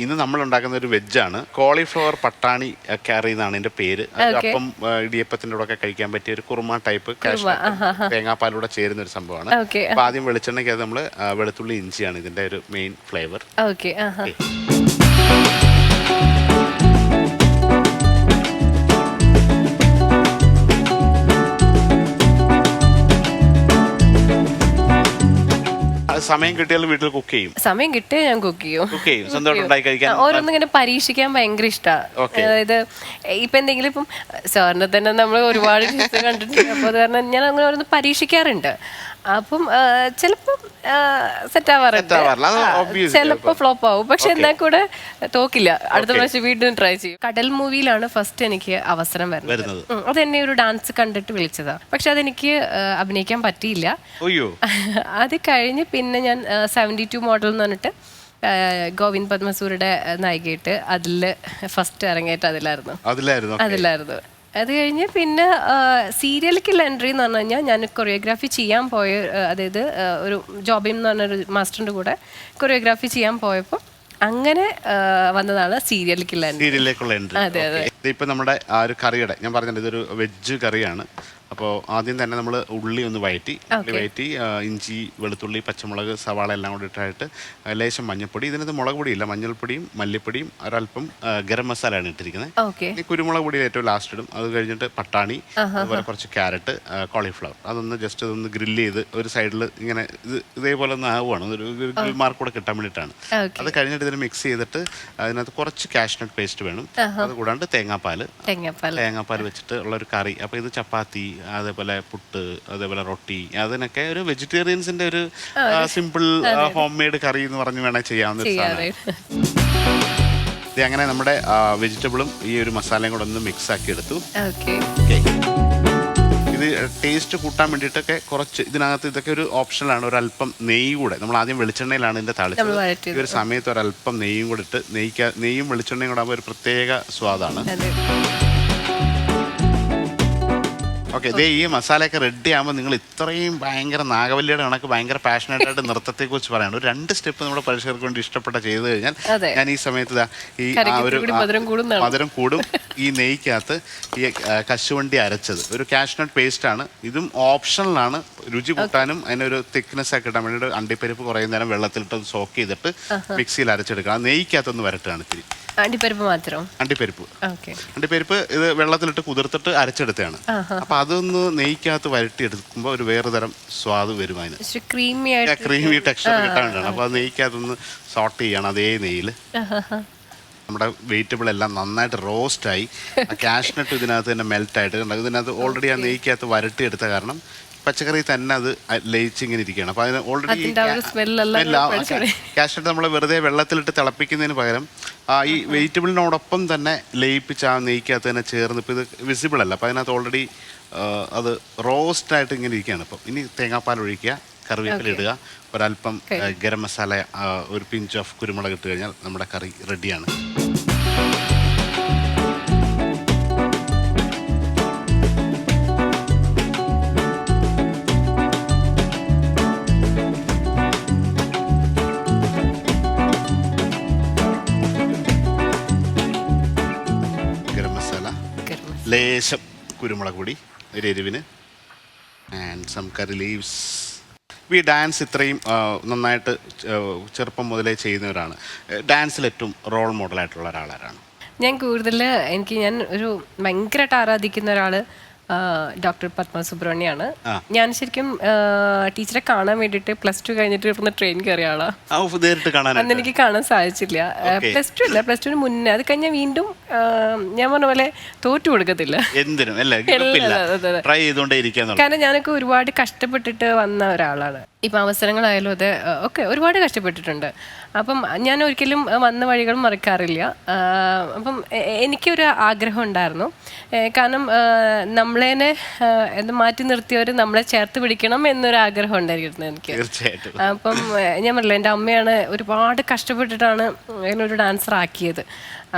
ഇന്ന് നമ്മൾ ഉണ്ടാക്കുന്ന ഒരു വെജാണ് കോളിഫ്ലവർ പട്ടാണി കറി എന്നാണ് എന്റെ പേര്. അത് Okay. അപ്പം ആ, ഇടിയപ്പത്തിന്റെ കൂടെ ഒക്കെ കഴിക്കാൻ പറ്റിയ ഒരു കുറുമ ടൈപ്പ് കാഷ്നട്ട് തേങ്ങാപ്പാലൂടെ ചേരുന്ന ഒരു സംഭവമാണ്. അപ്പൊ ആദ്യം വെളിച്ചെണ്ണയ്ക്ക് നമ്മൾ വെളുത്തുള്ളി ഇഞ്ചിയാണ് ഇതിന്റെ ഒരു മെയിൻ ഫ്ലേവർ ഓക്കെ ആഹാ. സമയം കിട്ടിയാൽ വീട്ടിൽ കുക്ക് ചെയ്യും. സമയം കിട്ടിയാൽ ഞാൻ കുക്ക് ചെയ്യും. കുക്ക് ചെയ്യും. സ്വന്തമായിട്ട് ഉണ്ടാക്കി കഴിക്കാൻ. ഓരോന്നും ഇങ്ങനെ പരീക്ഷിക്കാൻ ഭയങ്കര ഇഷ്ടമാണ് അതായത് ഇപ്പൊ എന്തെങ്കിലും ഇപ്പം സാറിനെ തന്നെ നമ്മൾ ഒരുപാട് കണ്ടിട്ടുണ്ട്. അപ്പോൾ അത് കാരണം ഞാൻ അങ്ങനെ ഓരോന്ന് പരീക്ഷിക്കാറുണ്ട്. അപ്പം ചിലപ്പം സെറ്റ് ആവാറുണ്ട്. Set ആവാറില്ല. അത് ഫ്ലോപ്പ് ആവും. പക്ഷെ എന്നാൽ കൂടെ തോക്കില്ല. അടുത്ത പ്രാവശ്യം വീണ്ടും ട്രൈ ചെയ്യും. കടൽ മൂവിയിലാണ് ഫസ്റ്റ് എനിക്ക് അവസരം വരുന്നത്. വരുന്നത്. ഉം, അതെന്നെ ഒരു ഡാൻസ് കണ്ടിട്ട് വിളിച്ചതാ. പക്ഷെ അതെനിക്ക് ആ, അഭിനയിക്കാൻ പറ്റിയില്ല. ഒയ്യോ അത് കഴിഞ്ഞ് പിന്നെ ഞാൻ സെവന്റി ടു മോഡൽ എന്ന് പറഞ്ഞിട്ട് ആ, ഗോവിന്ദ് പത്മസൂരിയുടെ നായികയിട്ട് അതിൽ ഫസ്റ്റ് ഇറങ്ങിയിട്ട് അതിലായിരുന്നു. അതിലായിരുന്നു. Okay. അതിലായിരുന്നു. അത് കഴിഞ്ഞ് പിന്നെ സീരിയലിലേക്കുള്ള എൻട്രി എന്ന് പറഞ്ഞു കഴിഞ്ഞാൽ ഞാൻ കൊറിയോഗ്രാഫി ചെയ്യാൻ പോയ അതായത് ഒരു ജോബിൻ എന്ന് പറഞ്ഞൊരു മാസ്റ്ററിന്റെ കൂടെ കൊറിയോഗ്രാഫി ചെയ്യാൻ പോയപ്പോൾ അങ്ങനെ വന്നതാണ് സീരിയലിലേക്കുള്ള എൻട്രി അതെ എൻട്രി ഇപ്പൊ നമ്മുടെ ആ ഒരു കറിയുടെ ഞാൻ പറഞ്ഞത് ഇതൊരു വെജ് കറിയാണ്. അപ്പോൾ ആദ്യം തന്നെ നമ്മൾ ഉള്ളി ഒന്ന് വയറ്റി ഉള്ളി വയറ്റി ഇഞ്ചി വെളുത്തുള്ളി പച്ചമുളക് സവാള എല്ലാം കൂടി ഇട്ടായിട്ട് ലേശം മഞ്ഞൾപ്പൊടി. ഇതിനകത്ത് മുളക് പൊടിയില്ല മഞ്ഞൾപ്പൊടിയും മല്ലിപ്പൊടിയും ഒരല്പം ഗരം മസാലയാണ് ഇട്ടിരിക്കുന്നത്. ഇനി കുരുമുളക് പൊടി ഏറ്റവും ലാസ്റ്റ് ഇടും. അത് കഴിഞ്ഞിട്ട് പട്ടാണി അതുപോലെ കുറച്ച് ക്യാരറ്റ് കോളിഫ്ലവർ അതൊന്ന് ജസ്റ്റ് അതൊന്ന് ഗ്രില്ല് ചെയ്ത് ഒരു സൈഡിൽ ഇങ്ങനെ ഇത് ഇതേപോലെ ഒന്ന് ആവുകയാണ് ഒരു ഗ്രിൽ മാർക്ക് കൂടെ കിട്ടാൻ വേണ്ടിയിട്ടാണ്. അത് കഴിഞ്ഞിട്ട് ഇതിന് മിക്സ് ചെയ്തിട്ട് അതിനകത്ത് കുറച്ച് കാഷ്നട്ട് പേസ്റ്റ് വേണം. അത് കൂടാണ്ട് തേങ്ങാപ്പാൽ തെങ്ങപ്പാൽ തേങ്ങാപ്പാൽ വെച്ചിട്ട് ഉള്ള ഒരു കറി. അപ്പോൾ ഇത് ചപ്പാത്തി അതേപോലെ പുട്ട് അതേപോലെ റൊട്ടി അതിനൊക്കെ ഒരു വെജിറ്റേറിയൻസിന്റെ ഒരു സിമ്പിൾ ഹോം മെയ്ഡ് കറി എന്ന് പറഞ്ഞ് വേണേൽ ചെയ്യാവുന്ന ഒരു സാധനം. അങ്ങനെ നമ്മുടെ വെജിറ്റബിളും ഈ ഒരു മസാലയും കൂടെ ഒന്ന് മിക്സ് ആക്കി എടുത്തു. ഇത് ടേസ്റ്റ് കൂട്ടാൻ വേണ്ടിയിട്ടൊക്കെ കുറച്ച് ഇതിനകത്ത് ഇതൊക്കെ ഒരു ഓപ്ഷനാണ് ഒരു അല്പം നെയ്യ് കൂടെ. നമ്മൾ ആദ്യം വെളിച്ചെണ്ണയിലാണ് ഇതിന്റെ താളിച്ചത്. ഈ ഒരു സമയത്ത് ഒരല്പം അല്പം നെയ്യും കൂടെ ഇട്ട് നെയ്ക്ക നെയ്യും വെളിച്ചെണ്ണയും കൂടെ ആകുമ്പോൾ ഒരു പ്രത്യേക സ്വാദാണ്. ഓക്കെ ഇതേ ഈ മസാലയൊക്കെ റെഡി ആകുമ്പോൾ നിങ്ങൾ ഇത്രയും ഭയങ്കര നാഗവല്ലിയുടെ കണക്ക് ഭയങ്കര പാഷനേറ്റ് ആയിട്ട് നൃത്തത്തെ കുറിച്ച് പറയണം. ഒരു രണ്ട് സ്റ്റെപ്പ് നമ്മുടെ പ്രേക്ഷകർക്ക് വേണ്ടി ഇഷ്ടപ്പെട്ട ചെയ്തു കഴിഞ്ഞാൽ ഞാൻ ഈ സമയത്ത് ഈ ആ ഒരു മധുരം കൂടും ഈ നെയ്ക്കകത്ത് ഈ കശുവണ്ടി അരച്ചത്. ഒരു കാഷ്നട്ട് പേസ്റ്റ് ആണ്. ഇതും ഓപ്ഷണലാണ് രുചി കൂട്ടാനും അതിനൊരു തിക്നെസ് ഒക്കെ കിട്ടാൻ വേണ്ടിയിട്ട് അണ്ടിപ്പരിപ്പ് കുറേ നേരം വെള്ളത്തിലിട്ട് സോക്ക് ചെയ്തിട്ട് മിക്സിയിൽ അരച്ചെടുക്കുക. നെയ്ക്കകത്തൊന്ന് വരട്ടുകയാണ് ഇത്തിരി. അണ്ടിപ്പരിപ്പ് മാത്രം? അണ്ടിപ്പരിപ്പ്. ഓക്കെ. അണ്ടിപ്പരിപ്പ് ഇത് വെള്ളത്തിലിട്ട് കുതിർത്തിട്ട് അരച്ചെടുത്തതാണ്. അപ്പൊ അതൊന്ന് നെയ്ക്കകത്ത് വരട്ടിയെടുക്കുമ്പോൾ ഒരു വേറെ തരം സ്വാദ് വരും അതിന്. ക്രീമി ക്രീമി ടെക്സ്ചർ കിട്ടാൻ വേണ്ടിയാണ് അപ്പൊ അത് നെയ്ക്കകത്തൊന്ന് സോട്ട് ചെയ്യണം അതേ നെയ്യിൽ നമ്മുടെ വെജിറ്റബിൾ എല്ലാം നന്നായിട്ട് റോസ്റ്റ് ആയി. കാഷ്നട്ട് ഇതിനകത്ത് തന്നെ മെൽറ്റ് ആയിട്ട് കണ്ടോ? ഇതിനകത്ത് ഓൾറെഡി ആ നെയ്ക്കകത്ത് വരട്ടിയെടുത്ത കാരണം പച്ചക്കറി തന്നെ അത് ലയിച്ച് ഇങ്ങനെ ഇരിക്കുകയാണ് അപ്പൊ അതിന് ഓൾറെഡി കാഷ്നട്ട് നമ്മൾ വെറുതെ വെള്ളത്തിലിട്ട് തിളപ്പിക്കുന്നതിന് പകരം ആ ഈ വെജിറ്റബിളിനോടൊപ്പം തന്നെ ലയിപ്പിച്ച് ആ നെയ്ക്കകത്ത് തന്നെ ചേർന്ന് ഇപ്പോൾ ഇത് വിസിബിൾ അല്ല അപ്പോൾ അതിനകത്ത് ഓൾറെഡി അത് റോസ്റ്റ് ആയിട്ട് ഇങ്ങനെ ഇരിക്കുകയാണ്. ഇപ്പം ഇനി തേങ്ങാപ്പാൽ ഒഴിക്കുക കറിവേപ്പില ഇടുക ഒരല്പം ഗരം മസാല ഒരു പിഞ്ച് ഓഫ് കുരുമുളക് ഇട്ട് കഴിഞ്ഞാൽ നമ്മുടെ കറി റെഡിയാണ് ലേശം കുരുമുളക് പൊടി ഒരു എരിവിന് ആൻഡ് സം കറി ലീവ്സ് ഈ ഡാൻസ് ഇത്രയും നന്നായിട്ട് ചെറുപ്പം മുതലേ ചെയ്യുന്നവരാണ്. ഡാൻസിൽ ഏറ്റവും റോൾ മോഡലായിട്ടുള്ള ഒരാളാരാണ്? ഞാൻ കൂടുതൽ എനിക്ക് ഞാൻ ഒരു ഭയങ്കരമായിട്ട് ആരാധിക്കുന്ന ഒരാൾ ആ, ഡോക്ടർ പത്മ സുബ്രഹ്മണ്യാണ് ഞാൻ ശരിക്കും ടീച്ചറെ കാണാൻ വേണ്ടിട്ട് പ്ലസ് ടു കഴിഞ്ഞിട്ട് ഇവിടുന്ന് ട്രെയിൻ കയറിയ ആളാ. അന്ന് എനിക്ക് കാണാൻ സാധിച്ചില്ല. പ്ലസ് ടു അല്ല പ്ലസ് ടുവിന് മുന്നേ. അത് കഴിഞ്ഞാൽ വീണ്ടും ഞാൻ പറഞ്ഞ പോലെ തോറ്റു കൊടുക്കത്തില്ല. കാരണം ഞാനൊക്കെ ഒരുപാട് കഷ്ടപ്പെട്ടിട്ട് വന്ന ഒരാളാണ്. ഇപ്പം അവസരങ്ങളായാലും അത് ഒക്കെ ഒരുപാട് കഷ്ടപ്പെട്ടിട്ടുണ്ട്. അപ്പം ഞാൻ ഒരിക്കലും വന്ന വഴികൾ മറക്കാറില്ല. അപ്പം എനിക്കൊരു ആഗ്രഹം ഉണ്ടായിരുന്നു. കാരണം നമ്മളേനെ എന്ത് മാറ്റി നിർത്തിയവർ നമ്മളെ ചേർത്ത് പിടിക്കണം എന്നൊരു ആഗ്രഹം ഉണ്ടായിരുന്നു എനിക്ക്. അപ്പം ഞാൻ പറഞ്ഞില്ല എന്റെ അമ്മയാണ് ഒരുപാട് കഷ്ടപ്പെട്ടിട്ടാണ് എന്നൊരു ഡാൻസർ ആക്കിയത്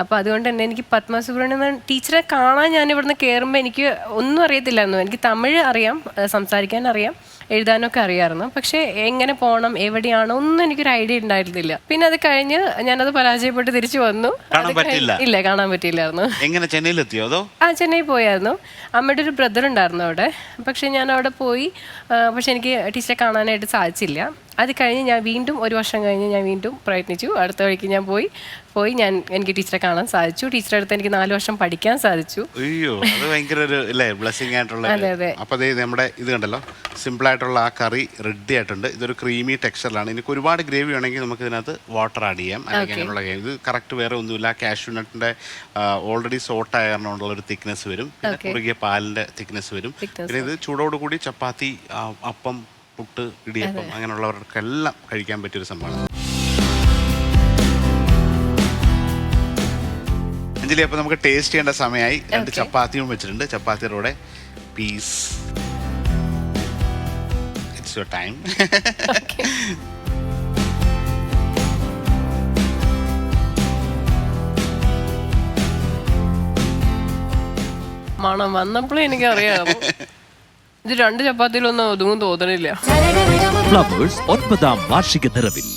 അപ്പോൾ അതുകൊണ്ട് തന്നെ എനിക്ക് പത്മ സുബ്രഹ്മണ്യം ടീച്ചറെ കാണാൻ ഞാൻ ഇവിടുന്ന് കയറുമ്പോൾ എനിക്ക് ഒന്നും അറിയത്തില്ലായിരുന്നു. എനിക്ക് തമിഴ് അറിയാം സംസാരിക്കാൻ അറിയാം എഴുതാനൊക്കെ അറിയാമായിരുന്നു പക്ഷേ എങ്ങനെ പോകണം എവിടെയാണ് ഒന്നും എനിക്കൊരു ഐഡിയ ഉണ്ടായിരുന്നില്ല. പിന്നെ അത് കഴിഞ്ഞ് ഞാനത് പരാജയപ്പെട്ട് തിരിച്ചു വന്നു. ഇല്ല കാണാൻ പറ്റിയില്ലായിരുന്നു. എങ്ങനെ ചെന്നൈയിലെത്തിയോ അതോ? ആ ചെന്നൈ പോയായിരുന്നു. അമ്മയുടെ ഒരു ബ്രദർ ഉണ്ടായിരുന്നു അവിടെ. പക്ഷെ ഞാൻ അവിടെ പോയി പക്ഷെ എനിക്ക് ടീച്ചറെ കാണാനായിട്ട് സാധിച്ചില്ല. അത് കഴിഞ്ഞ് ഞാൻ വീണ്ടും ഒരു വർഷം കഴിഞ്ഞ് ഞാൻ വീണ്ടും പ്രയത്നിച്ചു. അടുത്ത വഴിക്ക് ഞാൻ പോയി. പോയി ഞാൻ എനിക്ക് ടീച്ചറെ കാണാൻ സാധിച്ചു. ടീച്ചറെ അടുത്ത് എനിക്ക് നാല് വർഷം പഠിക്കാൻ സാധിച്ചു. അയ്യോ അത് ഭയങ്കര ഒരു അല്ലേ ബ്ലെസ്സിങ് ആയിട്ടുള്ള ഒരു- അതെ, അതെ. അപ്പൊ ദേ നമ്മുടെ ഇത് കണ്ടല്ലോ? സിമ്പിൾ ആയിട്ടുള്ള ആ കറി റെഡി ആയിട്ടുണ്ട്. ഇതൊരു ക്രീമി ടെക്സ്ചറിലാണ് എനിക്ക് ഒരുപാട് ഗ്രേവി വേണമെങ്കിൽ നമുക്ക് ഇതിനകത്ത് വാട്ടർ ആഡ് ചെയ്യാം. അല്ലെങ്കിൽ അങ്ങനെയുള്ള game. ഇത് കറക്റ്റ് വേറെ ഒന്നുമില്ല. കാഷ്യൂ നട്ടിന്റെ ഓൾറെഡി സോട്ട് ആയ കാരണം കൊണ്ടുള്ള ഒരു തിക്നെസ് വരും. പിന്നെ കുറുകിയ പാലിന്റെ തിക്നെസ് വരും. പിന്നെ ഇത് ചൂടോടുകൂടി ചപ്പാത്തി അപ്പം പുട്ട് ഇടിയപ്പം അങ്ങനെയുള്ളവർക്കെല്ലാം കഴിക്കാൻ പറ്റിയൊരു സംഭവമാണ്. അഞ്ജലി അപ്പം നമുക്ക് ടേസ്റ്റ് ചെയ്യേണ്ട സമയമായി. രണ്ട് ചപ്പാത്തിയും വെച്ചിട്ടുണ്ട്. ചപ്പാത്തിയുടെ കൂടെ പീസ്. ഇറ്റ്സ് യുവർ ടൈം മണം വന്നപ്പോഴേ എനിക്കറിയാം ഇത് രണ്ട് ചപ്പാത്തിയിലൊന്നും ഒതുങ്ങും തോന്നണില്ല. ഫ്ലവേഴ്സ് ഒൻപതാം വാർഷിക നിറവിൽ.